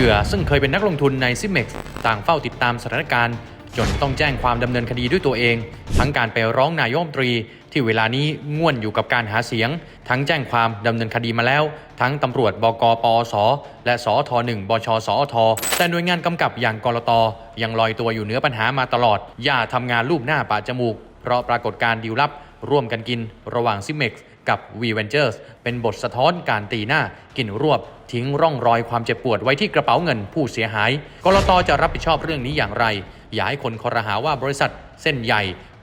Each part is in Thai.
เหยื่อซึ่งเคยเป็นนักลงทุนในซิมเม็กซ์ต่างเฝ้าติดตามสถานการณ์ จนต้องแจ้งความดำเนินคดีด้วยตัวเอง ทั้งการไปร้องนายกรัฐมนตรี ที่เวลานี้ง่วนอยู่กับการหาเสียง ทั้งแจ้งความดำเนินคดีมาแล้ว ทั้งตำรวจบกปอสและสอทหนึ่งบชสอทแต่หน่วยงานกำกับอย่างกรตยังลอยตัวอยู่เหนือปัญหามาตลอด อย่าทำงานรูปหน้าปะจมูก เพราะปรากฏการณ์ดีลลับร่วมกันกิน ระหว่างซิมเม็กซ์ กับ V Ventures เป็นบทสะท้อนการตีหน้า กินรวบ ทิ้งร่องรอยความเจ็บปวดไว้ที่กระเป๋าเงินผู้เสียหาย กรตจะรับผิดชอบเรื่องนี้อย่างไร อย่าให้คนคอรหาว่าบริษัทเส้นใหญ่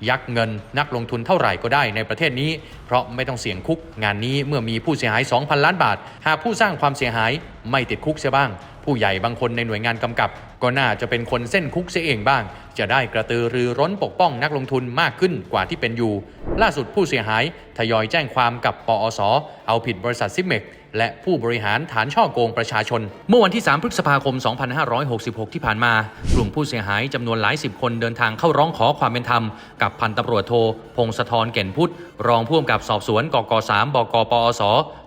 ยักเงินนักลงทุนเท่าไหร่ก็ได้ในประเทศนี้ เพราะไม่ต้องเสี่ยงคุกงานนี้เมื่อมีผู้เสียหาย 2,000 ล้านบาท หากผู้สร้างความเสียหายไม่ติดคุกเสียบ้าง ผู้ใหญ่บางคนในหน่วยงานกำกับ ก็น่าจะเป็นคนเส้นคุกเสียเองบ้าง จะได้กระตือรือร้นปกป้องนักลงทุนมากขึ้นกว่าที่เป็นอยู่ ล่าสุดผู้เสียหายทยอยแจ้งความกับปอส เอาผิดบริษัทซิมเมก และผู้บริหารฐานช่อโกงประชาชน เมื่อวันที่ 3 พฤษภาคม 2566 ที่ผ่านมา กลุ่มผู้เสียหายจำนวนหลายสิบคนเดินทางเข้าร้องขอความเป็นธรรม กับพันตำรวจโท พงศธรเก่นพุทธ รองผู้กำกับสอบสวน กก 3 บกปอส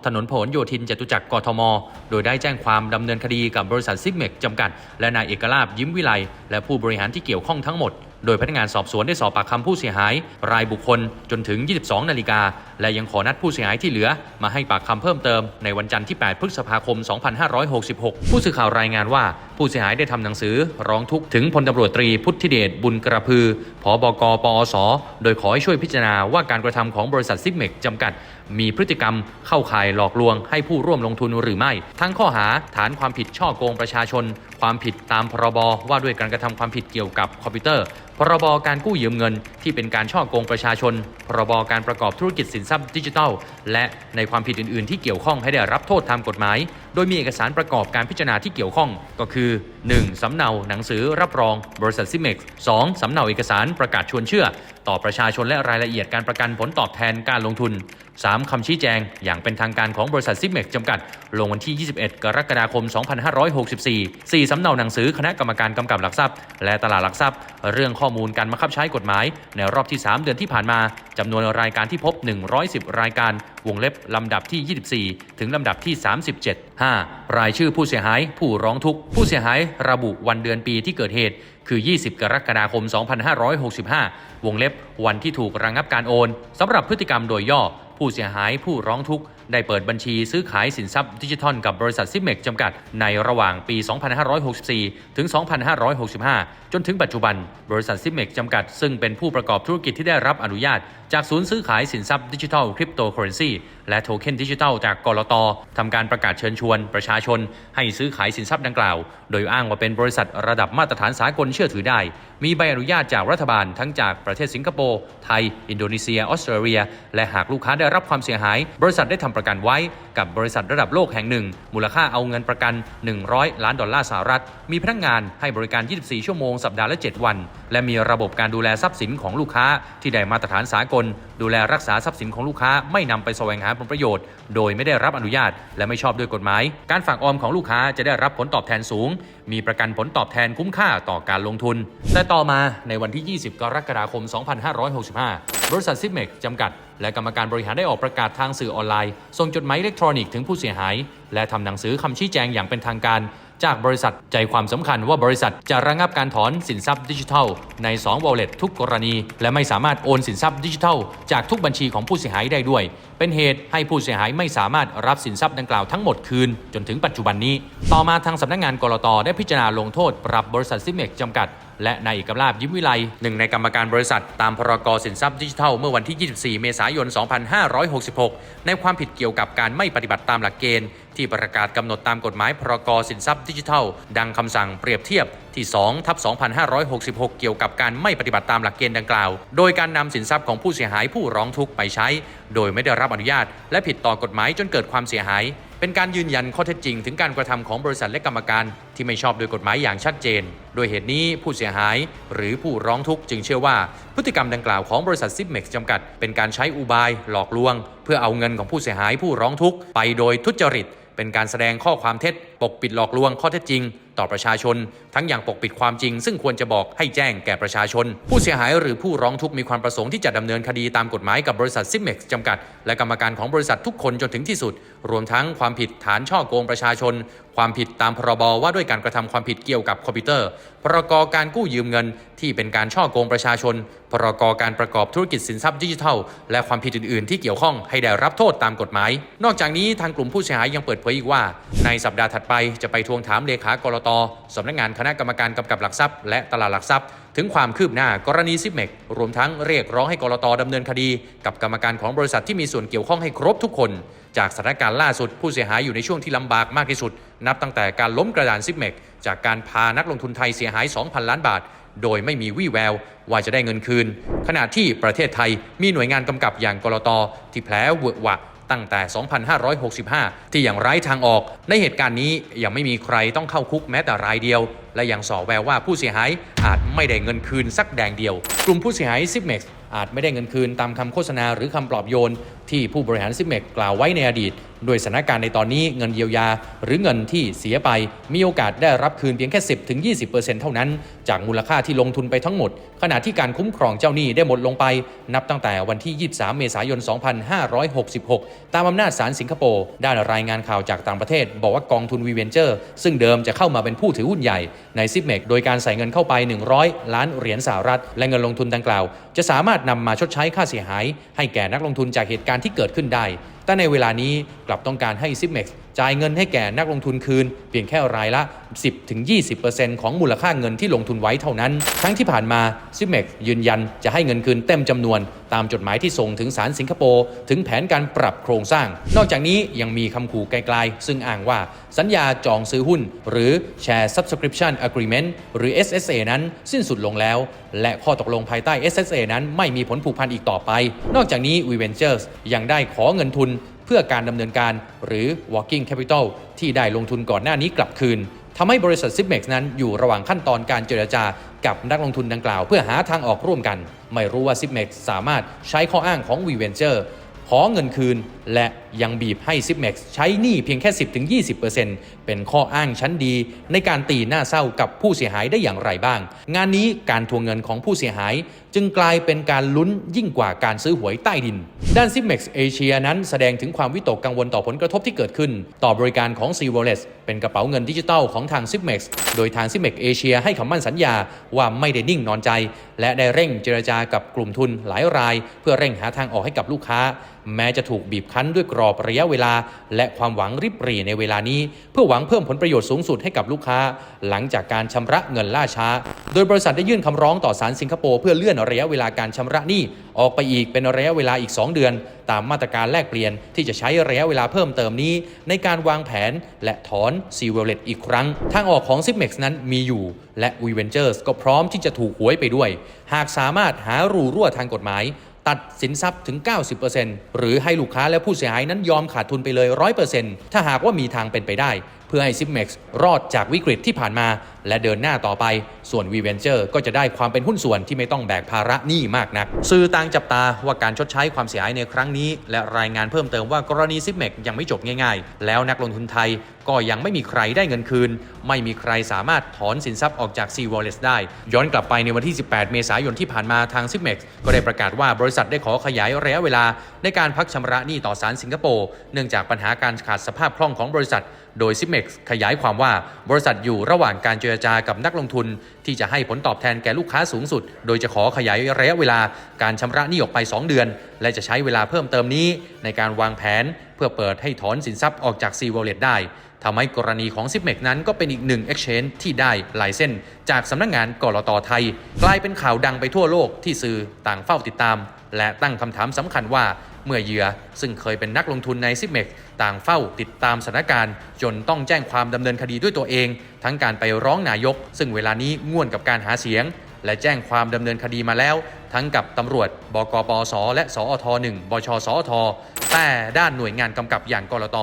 ถนนผลโยธินจตุจักรกทม โดยได้แจ้งความดำเนินคดีกับบริษัทซิกเมกจำกัด และนายเอกลาบยิ้มวิไลและผู้บริหารที่เกี่ยวข้องทั้งหมด โดยพนักงานสอบสวนได้สอบปากคำผู้เสียหาย รายบุคคลจนถึง 22 นาฬิกา และยังขอนัดผู้เสียหายที่เหลือ มาให้ปากคำเพิ่มเติมในวันจันทร์ที่ 8 พฤษภาคม 2566 ผู้สื่อข่าวรายงานว่า ผู้เสียหายได้ทำหนังสือร้องทุกข์ถึงพลตำรวจตรีพุทธิเดชบุญกระพือผบกปอส โดยขอให้ช่วยพิจารณาว่าการกระทำของบริษัทซิกเมกจำกัด มีพฤติกรรมเข้าข่ายหลอกลวงให้ผู้ร่วมลงทุนหรือไม่ ทั้งข้อหาฐานความผิดช่อโกงประชาชน ความผิดตามพรบว่าด้วยการกระทำความผิดเกี่ยวกับคอมพิวเตอร์พรบการกู้ยืมเงินที่เป็นการช่อโกงประชาชน พรบการประกอบธุรกิจสินทรัพย์ดิจิทัล และในความผิดอื่น ๆ ที่เกี่ยวข้องให้ได้รับโทษตามกฎหมายโดยมีเอกสารประกอบการพิจารณาที่เกี่ยวข้องก็คือ 1. สำเนาหนังสือรับรองบริษัทซิเม็กซ์ 2. สำเนาเอกสารประกาศชวนเชื่อต่อประชาชนและรายละเอียดการประกันผลตอบแทนการลงทุน 3. คำชี้แจง อย่างเป็นทางการของบริษัทซิมเม็กจำกัด ลงวันที่ 21 กรกฎาคม 2564 4. สำเนาหนังสือคณะกรรมการกำกับหลักทรัพย์ และตลาดหลักทรัพย์ เรื่องข้อมูลการบังคับใช้กฎหมาย ในรอบที่ 3 เดือนที่ผ่านมาจำนวนรายการที่พบ 110 รายการ วงเล็บลำดับที่ 24 ถึงลำดับที่ 37 5. รายชื่อผู้เสียหาย ผู้ร้องทุกข์ผู้เสียหายระบุวันเดือนปีที่เกิดเหตุคือ 20 กรกฎาคม 2565 วงเล็บวันที่ถูกระงงับการโอนสำหรับพฤติกรรมโดยย่อ ผู้เสียหายผู้ร้องทุกข์ ได้เปิดบัญชีซื้อขายสินทรัพย์ดิจิทัลกับบริษัทซิมเมกจำกัดในระหว่างปี 2564 ถึง 2565 จนถึงปัจจุบัน บริษัทซิมเมกจำกัด ซึ่งเป็นผู้ประกอบธุรกิจที่ได้รับอนุญาต จากศูนย์ซื้อขายสินทรัพย์ดิจิทัลคริปโตเคอเรนซีและโทเค็นดิจิทัลจากกรตทำการประกาศเชิญชวน ประชาชน ให้ซื้อขายสินทรัพย์ดังกล่าว โดยอ้างว่าเป็นบริษัทระดับมาตรฐานสากลเชื่อถือได้ มีใบอนุญาตจากรัฐบาลทั้งจากประเทศสิงคโปร์ไทย อินโดนีเซีย ออสเตรเลีย และหากลูกค้าได้รับความเสียหาย บริษัทได้ทำประกันไว้กับบริษัทระดับโลกแห่งหนึ่ง มูลค่าเอาเงินประกัน 100 ล้านดอลลาร์สหรัฐ มีพนักงานให้บริการ 24 ชั่วโมงสัปดาห์ละ 7 วัน และมีระบบการดูแลทรัพย์สินของลูกค้าที่ได้มาตรฐานสากล ดูแลรักษาทรัพย์สินของลูกค้าไม่นำไปแสวงหาผลประโยชน์ โดยไม่ได้รับอนุญาต และไม่ชอบด้วยกฎหมาย การฝากออมของลูกค้าจะได้รับผลตอบแทนสูง มีประกันผลตอบแทนคุ้มค่าต่อการลงทุนแต่ต่อมาในวันที่ 20 กรกฎาคม 2565 บริษัทซิปเมกจำกัด และกรรมการบริหารได้ออกประกาศทางสื่อออนไลน์ ส่งจดหมายอิเล็กทรอนิกส์ถึงผู้เสียหาย และทำหนังสือคำชี้แจงอย่างเป็นทางการ จากบริษัทใจความสำคัญว่าบริษัทจะระงับการถอนสินทรัพย์ดิจิทัล ใน2 wallet ทุกกรณี และไม่สามารถโอนสินทรัพย์ดิจิทัล จากทุกบัญชีของผู้เสียหายได้ด้วย เป็นเหตุให้ผู้เสียหายไม่สามารถรับสินทรัพย์ดังกล่าวทั้งหมดคืน จนถึงปัจจุบันนี้ ต่อมาทางสำนักงานกรตได้พิจารณาลงโทษ ปรับบริษัทซิมเมกจำกัด และนายเอกลาบยิ้มวิไลหนึ่งในกรรมการบริษัท ตามพรกสินทรัพย์ดิจิทัลเมื่อวันที่ 24 เมษายน 2566 ในความผิดเกี่ยวกับการไม่ปฏิบัติตามหลักเกณฑ์ที่ประกาศกำหนดตามกฎหมายพรกสินทรัพย์ดิจิทัล ดังคำสั่งเปรียบเทียบที่ 2 ทับ 2566 เกี่ยวกับการไม่ปฏิบัติตามหลักเกณฑ์ดังกล่าว โดยการนำสินทรัพย์ของผู้เสียหายผู้ร้องทุกข์ไปใช้ โดยไม่ได้รับอนุญาต และผิดต่อกฎหมายจนเกิดความเสียหาย เป็นการยืนยันข้อเท็จจริง ถึงการกระทำของบริษัทและกรรมการที่ไม่ชอบโดยกฎหมายอย่างชัดเจน โดยเหตุนี้ผู้เสียหายหรือผู้ร้องทุกข์จึงเชื่อว่า พฤติกรรมดังกล่าวของบริษัทซิปเม็กซ์จำกัด เป็นการใช้อุบายหลอกลวง เพื่อเอาเงินของผู้เสียหายผู้ร้องทุกข์ไปโดยทุจริต เป็นการแสดงข้อความเท็จ ปกปิดหลอกลวงข้อเท็จจริง ต่อประชาชน ทั้งอย่างปกปิดความจริง ซึ่งควรจะบอกให้แจ้งแก่ประชาชน ผู้เสียหายหรือผู้ร้องทุกข์มีความประสงค์ที่จะดำเนินคดีตามกฎหมายกับบริษัทซิมเม็กซ์จำกัด และกรรมการของบริษัททุกคนจนถึงที่สุด รวมทั้งความผิดฐานช่อโกงประชาชน ความผิดตามพรบว่าด้วยการกระทำความผิดเกี่ยวกับคอมพิวเตอร์พรกการกู้ยืมเงิน ที่เป็นการช่อโกงประชาชน พรกการประกอบธุรกิจสินทรัพย์ดิจิทัล และความผิดอื่น ๆ ที่เกี่ยวข้องให้ได้รับโทษตามกฎหมาย นอกจากนี้ทางกลุ่มผู้เสียหายยังเปิดเผยอีกว่า ในสัปดาห์ถัดไปจะไปทวงถามเลขากรตสำนักงานคณะกรรมการกำกับหลักทรัพย์ และตลาดหลักทรัพย์ ถึงความคืบหน้ากรณีซิปเมกรวมทั้งเรียกร้องให้กรตดำเนินคดี กับกรรมการของบริษัทที่มีส่วนเกี่ยวข้องให้ครบทุกคน จากสถานการณ์ล่าสุดผู้เสียหายอยู่ในช่วงที่ลำบากมากที่สุด นับตั้งแต่การล้มกระดานซิปเมกจากการพานักลงทุนไทยเสียหาย 2,000 ล้านบาท โดยไม่มีวี่แววว่าจะได้เงินคืน ขณะที่ประเทศไทยมีหน่วยงานกำกับอย่างกรตที่แผลเวอะหวะตั้งแต่ 2565 ที่อย่างไร้ทางออก ในเหตุการณ์นี้ยังไม่มีใครต้องเข้าคุกแม้แต่รายเดียว และยังสอแววว่าผู้เสียหายอาจไม่ได้เงินคืนสักแดงเดียว กลุ่มผู้เสียหายซิปเม็กอาจไม่ได้เงินคืนตามคำโฆษณาหรือคำปลอบโยน ที่ผู้บริหารซิปเม็กกล่าวไว้ในอดีต โดยสถานการณ์ในตอนนี้เงินเยียวยา หรือเงินที่เสียไป มีโอกาสได้รับคืนเพียงแค่ 10-20%เท่านั้น จากมูลค่าที่ลงทุนไปทั้งหมด ขณะที่การคุ้มครองเจ้าหนี้ได้หมดลงไป นับตั้งแต่วันที่ 23 เมษายน 2566 ตามอำนาจศาลสิงคโปร์ได้รายงานข่าวจากต่างประเทศ บอกว่ากองทุนวีเวนเจอร์ซึ่งเดิมจะเข้ามาเป็นผู้ถือหุ้นใหญ่ในซิปเมกโดยการใส่เงินเข้าไป 100 ล้านเหรียญสหรัฐ และเงินลงทุนดังกล่าว จะสามารถนำมาชดใช้ค่าเสียหาย ให้แก่นักลงทุนจากเหตุการณ์ที่เกิดขึ้นได้แต่ในเวลานี้กลับต้องการให้ซิปเม็กซ์ จ่ายเงินให้แก่นักลงทุนคืน เพียงแค่รายละ 10-20%ของมูลค่าเงินที่ลงทุนไว้เท่านั้น ทั้งที่ผ่านมาซิเม็กยืนยันจะให้เงินคืนเต็มจำนวน ตามจดหมายที่ส่งถึงศาลสิงคโปร์ถึงแผนการปรับโครงสร้าง นอกจากนี้ยังมีคำขู่ไกลๆ ซึ่งอ้างว่าสัญญาจองซื้อหุ้น หรือ Share Subscription Agreement หรือ SSA นั้นสิ้นสุดลงแล้ว และข้อตกลงภายใต้ SSA นั้นไม่มีผลผูกพันอีกต่อไป นอกจากนี้ We Ventures ยังได้ขอเงินทุน เพื่อการดำเนินการหรือ working capital ที่ได้ลงทุนก่อนหน้านี้กลับคืนทำให้บริษัท s i p m e x นั้นอยู่ระหว่างขั้นตอนการเจรจากับนักลงทุนดังกล่าว เพื่อหาทางออกร่วมกัน ไม่รู้ว่า s i p m e x สามารถใช้ข้ออ้างของ v v e n t u r e ขอเงินคืน และ ยังบีบให้ s i p m e x ใช้หนี้เพียงแค่ 10-20%เป็นข้ออ้างชั้นดี ในการตีหน้าเศร้ากับผู้เสียหายได้อย่างไรบ้าง งานนี้การทวงเงินของผู้เสียหาย จึงกลายเป็นการลุ้นยิ่งกว่าการซื้อหวยใต้ดิน ด้าน s i m e x Asia นั้นแสดงถึงความวิตกกังวลต่อผลกระทบที่เกิดขึ้น ต่อบริการของ c w a l l e t เป็นกระเป๋าเงินดิจิทัลของทาง s i m e x โดยทาง s i m e x Asia ให้คำมั่นสัญญาว่าไม่ได้นิ่งนอนใจ และได้เร่งเจรจากับกลุ่มทุนหลายราย เพื่อเร่งหาทางออกให้กับลูกค้า แม้จะถูกบีบคั้นด้วยกรอบระยะเวลา และความหวังริบหรี่ในเวลานี้ เพื่อหวังเพิ่มผลประโยชน์สูงสุดให้กับลูกค้า หลังจากการชำระเงินล่าช้า โดยบริษัทได้ยื่นคำร้องต่อศาลสิงคโปร์เพื่อเลื่อนระยะเวลาการชำระหนี้ออกไปอีกเป็นระยะเวลาอีก 2 เดือน ตามมาตรการแลกเปลี่ยนที่จะใช้ระยะเวลาเพิ่มเติมนี้ ในการวางแผนและถอนซีเวลเลตอีกครั้ง ทางออกของ s i p m e x นั้นมีอยู่ และ w e v e n t u r e s ก็พร้อมที่จะถูกหวยไปด้วย หากสามารถหารูรั่วทางกฎหมาย ตัดสินทรัพย์ถึง 90%หรือให้ลูกค้าและผู้เสียหายนั้นยอมขาดทุนไปเลย 100%ถ้าหากว่ามีทางเป็นไปได้ เพื่อให้ s i p m e x รอดจากวิกฤตที่ผ่านมา และเดินหน้าต่อไป ส่วน v v e n t u r e ก็จะได้ความเป็นหุ้นส่วนที่ไม่ต้องแบกภาระหนี้มากนัก สื่อต่างจับตาว่าการชดใช้ความเสียหายในครั้งนี้ และรายงานเพิ่มเติมว่ากรณี s i p m e x ยังไม่จบง่ายๆ แล้วนักลงทุนไทยก็ยังไม่มีใครได้เงินคืน ไม่มีใครสามารถถอนสินทรัพย์ออกจาก C Wallet ได้ ย้อนกลับไปในวันที่ 18 เมษายนที่ผ่านมาทาง s i p m e x ก็ได้ประกาศว่าบริษัทได้ขอขยายระยะเวลา ในการพักชำระหนี้ต่อศาลสิงคโปร์เนื่องจากปัญหาการขาดสภาพคล่องของบริษัท โดย s i p m e x ขยายความว่าบริษัทอยู่ระหว่างการเจรจากับนักลงทุน ที่จะให้ผลตอบแทนแก่ลูกค้าสูงสุด โดยจะขอขยายระยะเวลาการชำระหนี้ออกไป 2 เดือน และจะใช้เวลาเพิ่มเติมนี้ ในการวางแผน เพื่อเปิดให้ถอนสินทรัพย์ออกจาก C Wallet ได้ทำให้กรณีของ s i p m e x นั้นก็เป็นอีกหนึ่ง Exchange ที่ได้ลายเส้น จากสำนักงงานกรตไทย กลายเป็นข่าวดังไปทั่วโลกที่สื่อต่างเฝ้าติดตาม และตั้งคำถามสำคัญว่า เมื่อเหยื่อซึ่งเคยเป็นนักลงทุนใน s i p m e x ต่างเฝ้าติดตามสถานการณ์จนต้องแจ้งความดำเนินคดีด้วยตัวเอง ทั้งการไปร้องนายก ซึ่งเวลานี้ง่วนกับการหาเสียง และแจ้งความดำเนินคดีมาแล้ว ทั้งกับตำรวจ บกปสและสอท1บชสอทแต่ด้านหน่วยงานกำกับอย่างกรต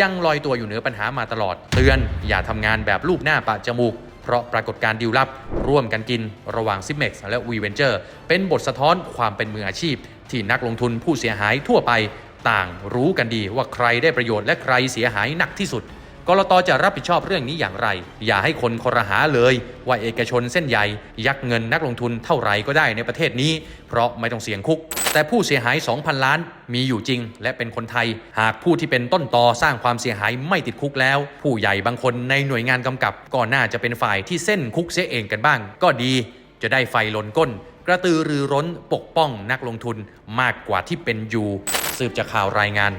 ยังลอยตัวอยู่เหนือปัญหามาตลอด เตือนอย่าทำงานแบบลูบหน้าปะจมูก เพราะปรากฏการณ์ดิวลับ ร่วมกันกิน ระหว่าง s i m e x และ v v e n t u r e เป็นบทสะท้อนความเป็นมืออาชีพ ที่นักลงทุนผู้เสียหายทั่วไปต่างรู้กันดีว่าใครได้ประโยชน์และใครเสียหายหนักที่สุดกรตจะรับผิดชอบเรื่องนี้อย่างไร อย่าให้คนคอรหาเลย ว่าเอกชนเส้นใหญ่ ยักเงินนักลงทุนเท่าไหร่ก็ได้ในประเทศนี้ เพราะไม่ต้องเสี่ยงคุก แต่ผู้เสียหาย 2,000 ล้าน มีอยู่จริง และเป็นคนไทย หากผู้ที่เป็นต้นตอสร้างความเสียหายไม่ติดคุกแล้ว ผู้ใหญ่บางคนในหน่วยงานกำกับ ก็น่าจะเป็นฝ่ายที่เส้นคุกเสียเองกันบ้าง ก็ดี จะได้ไฟลนก้น กระตือรือร้นปกป้องนักลงทุนมากกว่าที่เป็นอยู่สืบจากข่าวรายงาน